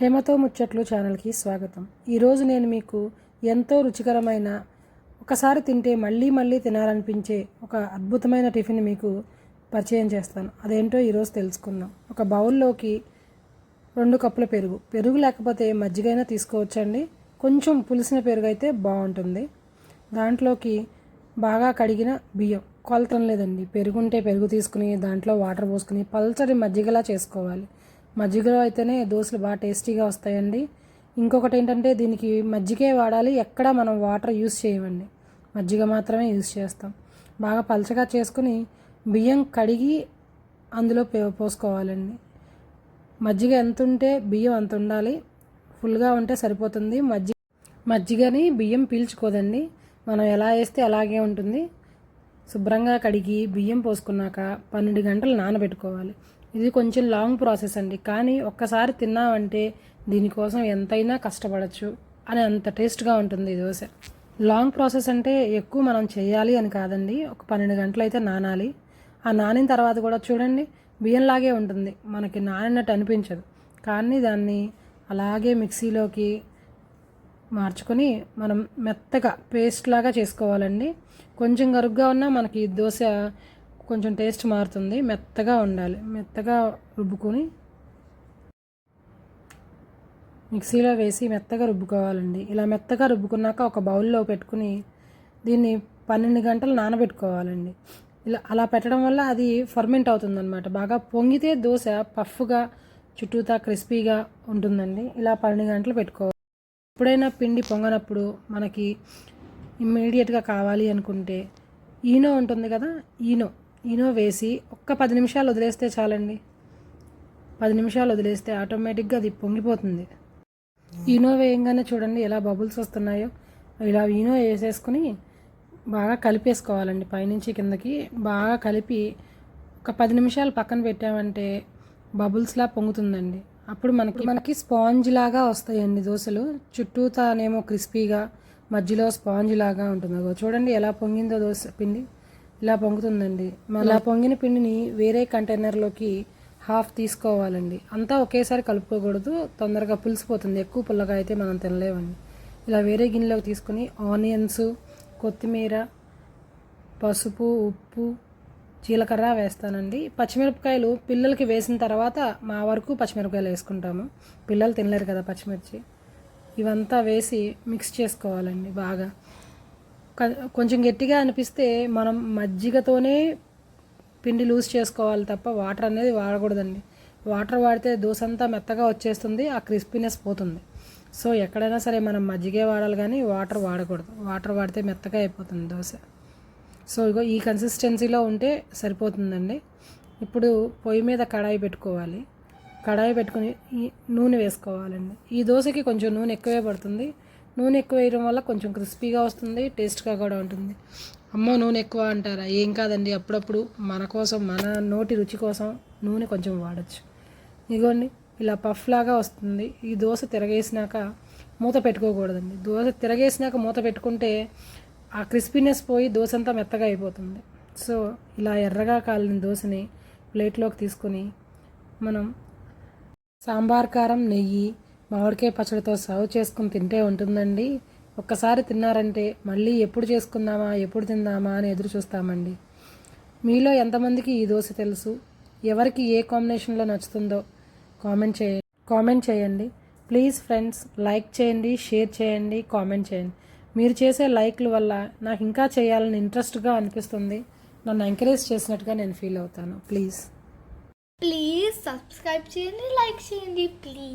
హేమతో ముచ్చట్లు ఛానల్కి స్వాగతం. ఈరోజు నేను మీకు ఎంతో రుచికరమైన ఒకసారి తింటే మళ్ళీ మళ్ళీ తినాలనిపించే ఒక అద్భుతమైన టిఫిన్ మీకు పరిచయం చేస్తాను. అదేంటో ఈరోజు తెలుసుకుందాం. ఒక బౌల్లోకి రెండు కప్పుల పెరుగు. పెరుగు లేకపోతే మజ్జిగైనా తీసుకోవచ్చండి. కొంచెం పులిసిన పెరుగు అయితే బాగుంటుంది. దాంట్లోకి బాగా కడిగిన బియ్యం. కొలతం లేదండి. పెరుగుంటే పెరుగు తీసుకుని దాంట్లో వాటర్ పోసుకుని పల్చడి మజ్జిగలా చేసుకోవాలి. మజ్జిగలో అయితేనే దోశలు బాగా టేస్టీగా వస్తాయండి. ఇంకొకటి ఏంటంటే దీనికి మజ్జిగే వాడాలి. ఎక్కడా మనం వాటర్ యూస్ చేయమండి. మజ్జిగ మాత్రమే యూస్ చేస్తాం. బాగా పలచగా చేసుకుని బియ్యం కడిగి అందులో పే- పోసుకోవాలండి. మజ్జిగ ఎంత ఉంటే బియ్యం అంత ఉండాలి. ఫుల్గా ఉంటే సరిపోతుంది. మజ్జిగ మజ్జిగని బియ్యం పీల్చుకోదండి. మనం ఎలా వేస్తే అలాగే ఉంటుంది. శుభ్రంగా కడిగి బియ్యం పోసుకున్నాక పన్నెండు గంటలు నానబెట్టుకోవాలి. ఇది కొంచెం లాంగ్ ప్రాసెస్ అండి. కానీ ఒక్కసారి తిన్నామంటే దీనికోసం ఎంతైనా కష్టపడచ్చు అని అంత టేస్ట్గా ఉంటుంది ఈ దోశ. లాంగ్ ప్రాసెస్ అంటే ఎక్కువ మనం చేయాలి అని కాదండి. ఒక పన్నెండు గంటలు అయితే నానాలి. ఆ నానిన తర్వాత కూడా చూడండి బియ్యంలాగే ఉంటుంది. మనకి నానినట్టు అనిపించదు. కానీ దాన్ని అలాగే మిక్సీలోకి మార్చుకొని మనం మెత్తగా పేస్ట్ లాగా చేసుకోవాలండి. కొంచెం గరుగ్గా ఉన్నా మనకి దోశ కొంచెం టేస్ట్ మారుతుంది. మెత్తగా ఉండాలి. మెత్తగా రుబ్బుకొని మిక్సీలో వేసి మెత్తగా రుబ్బుకోవాలండి. ఇలా మెత్తగా రుబ్బుకున్నాక ఒక బౌల్లో పెట్టుకుని దీన్ని పన్నెండు గంటలు నానబెట్టుకోవాలండి. ఇలా అలా పెట్టడం వల్ల అది ఫర్మెంట్ అవుతుందన్నమాట. బాగా పొంగితే దోశ పఫ్గా చుట్టూతా క్రిస్పీగా ఉంటుందండి. ఇలా పన్నెండు గంటలు పెట్టుకోవాలి. ఎప్పుడైనా పిండి పొంగనప్పుడు మనకి ఇమ్మీడియట్గా కావాలి అనుకుంటే ఈనో ఉంటుంది కదా ఈనో. ఈనో వేసి ఒక్క పది నిమిషాలు వదిలేస్తే చాలండి. పది నిమిషాలు వదిలేస్తే ఆటోమేటిక్గా అది పొంగిపోతుంది. ఈనో వేయంగానే చూడండి ఎలా బబుల్స్ వస్తున్నాయో. ఇలా ఈనో వేసేసుకుని బాగా కలిపేసుకోవాలండి పైనుంచి కిందకి. బాగా కలిపి ఒక పది నిమిషాలు పక్కన పెట్టామంటే బబుల్స్లా పొంగుతుందండి. అప్పుడు మనకి మనకి స్పాంజ్ లాగా వస్తాయండి దోశలు. చుట్టూతానేమో క్రిస్పీగా మధ్యలో స్పాంజ్ లాగా ఉంటుంది. అగో చూడండి ఎలా పొంగిందో దోశ పిండి. ఇలా పొంగుతుందండి. మన ఇలా పొంగిన పిండిని వేరే కంటైనర్లోకి హాఫ్ తీసుకోవాలండి. అంతా ఒకేసారి కలుపుకోకూడదు. తొందరగా పులిసిపోతుంది. ఎక్కువ పుల్లగా అయితే మనం తినలేమండి. ఇలా వేరే గిన్నెలోకి తీసుకుని ఆనియన్స్ కొత్తిమీర పసుపు ఉప్పు జీలకర్ర వేస్తానండి. పచ్చిమిరపకాయలు పిల్లలకి వేసిన తర్వాత మా వరకు పచ్చిమిరపకాయలు వేసుకుంటాము. పిల్లలు తినలేరు కదా పచ్చిమిర్చి. ఇవంతా వేసి మిక్స్ చేసుకోవాలండి బాగా. కొంచెం గట్టిగా అనిపిస్తే మనం మజ్జిగతోనే పిండి లూజ్ చేసుకోవాలి తప్ప వాటర్ అనేది వాడకూడదండి. వాటర్ వాడితే దోశ అంతా మెత్తగా వచ్చేస్తుంది ఆ క్రిస్పీనెస్ పోతుంది. సో ఎక్కడైనా సరే మనం మజ్జిగే వాడాలి కానీ వాటర్ వాడకూడదు. వాటర్ వాడితే మెత్తగా అయిపోతుంది దోశ. సో ఇగో ఈ కన్సిస్టెన్సీలో ఉంటే సరిపోతుందండి. ఇప్పుడు పొయ్యి మీద కడాయి పెట్టుకోవాలి. కడాయి పెట్టుకుని ఈ నూనె వేసుకోవాలండి. ఈ దోశకి కొంచెం నూనె ఎక్కువే పడుతుంది. నూనె ఎక్కువ వేయడం వల్ల కొంచెం క్రిస్పీగా వస్తుంది టేస్ట్గా కూడా ఉంటుంది. అమ్మ నూనె ఎక్కువ అంటారా? ఏం కాదండి అప్పుడప్పుడు మన కోసం మన నోటి రుచి కోసం నూనె కొంచెం వాడచ్చు. ఇదిగోండి ఇలా పఫ్ లాగా వస్తుంది. ఈ దోశ తిరగేసినాక మూత పెట్టుకోకూడదండి. దోశ తిరగేసినాక మూత పెట్టుకుంటే ఆ క్రిస్పీనెస్ పోయి దోశ అంతా మెత్తగా అయిపోతుంది. సో ఇలా ఎర్రగా కాలిన దోశని ప్లేట్లోకి తీసుకొని మనం సాంబార్ కారం నెయ్యి మామిడికాయ పచ్చడితో సర్వ్ చేసుకుని తింటే ఉంటుందండి. ఒక్కసారి తిన్నారంటే మళ్ళీ ఎప్పుడు చేసుకుందామా ఎప్పుడు తిందామా అని ఎదురు చూస్తామండి. మీలో ఎంతమందికి ఈ దోశ తెలుసు? ఎవరికి ఏ కాంబినేషన్లో నచ్చుతుందో కామెంట్ చేయండి కామెంట్ చేయండి. ప్లీజ్ ఫ్రెండ్స్ లైక్ చేయండి షేర్ చేయండి కామెంట్ చేయండి. మీరు చేసే లైక్ల వల్ల నాకు ఇంకా చేయాలని ఇంట్రెస్ట్గా అనిపిస్తుంది. నన్ను ఎంకరేజ్ చేసినట్టుగా నేను ఫీల్ అవుతాను. ప్లీజ్. ప్లీజ్ సబ్స్క్రైబ్ చేయండి లైక్ చేయండి ప్లీజ్.